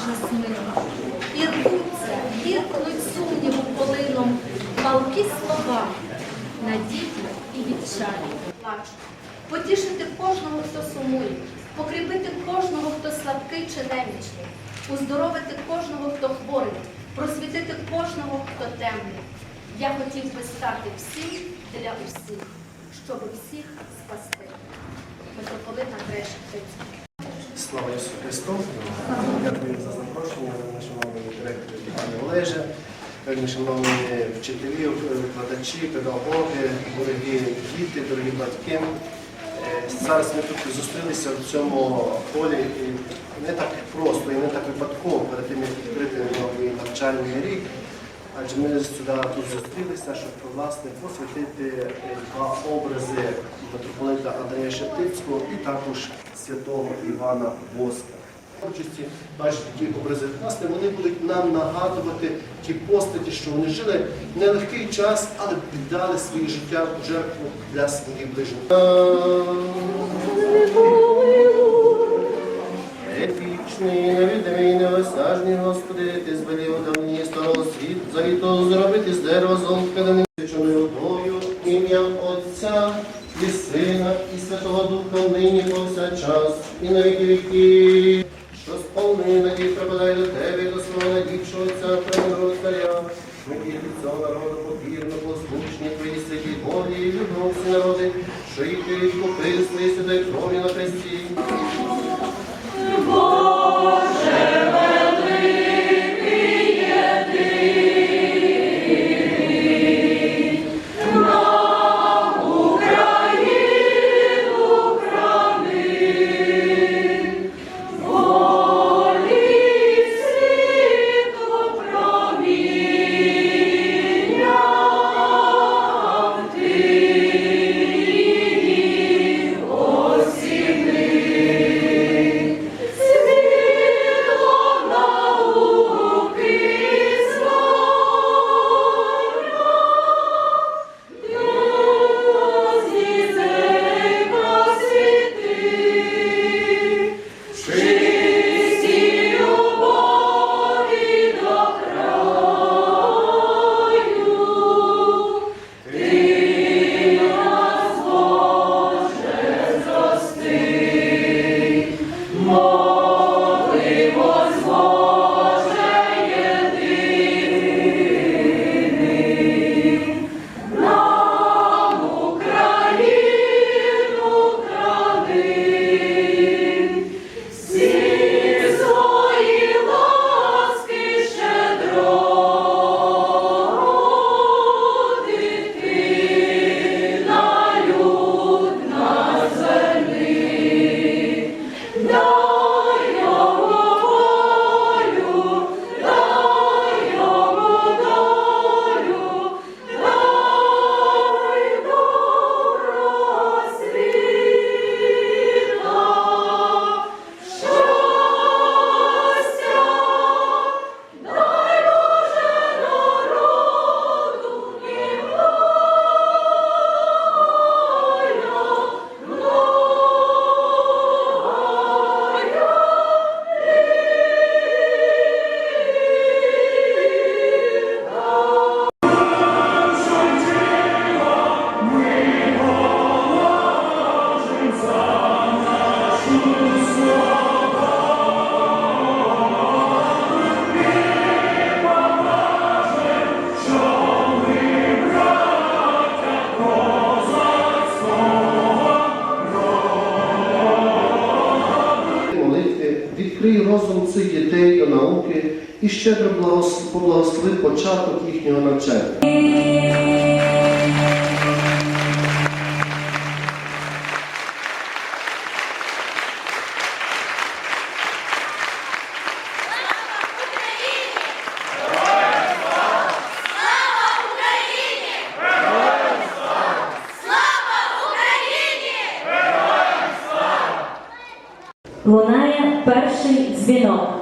жасмином. І рвуться, гіркнуть сумніву полином, палки слова, надії і відчаю. Плачу. Потішити кожного, хто сумує, покріпити кожного, хто слабкий чи немічний, уздоровити кожного, хто хворий, просвітити кожного, хто темний. Я хотів би стати всім для усіх, щоб всіх спасти. Митрополит Андрей. Слава Ісусу Христу! Дякую за запрошення, шановні директори пане Олеже, шановні вчителі, викладачі, педагоги, дорогі діти, дорогі батьки. Е, Зараз ми тут зустрілися в цьому полі і не так просто і не так випадково перед тим, як відкрити новий навчальний рік. Адже ми сюди тут зустрілися, щоб власне посвятити два образи митрополита Андрія Шептицького і також святого Івана Боска. Творчості бачите, ті образи, власне, вони будуть нам нагадувати ті постаті, що вони жили нелегкий час, але віддали своє життя в жертву для своїх ближніх. Епічний, невідомий, невосяжний, Господи, ти звелів давні старого світ, завіту зробити з дерева золотканим свяченою водою, ім'ям Отця і Сина, і Святого Духа, нині повсякчас, і на віки віки, що сповни надій припадає до тебе, до свого надійшого Отця, премудрого царя, ми діти цього народу покірно, послушні твої святі волі, і любов всі народи, що їх ти відкупив свої святої крові на хресті. Розум цих дітей до науки і щедро благос- поблагослови початок їхнього навчання. Лунає перший дзвінок.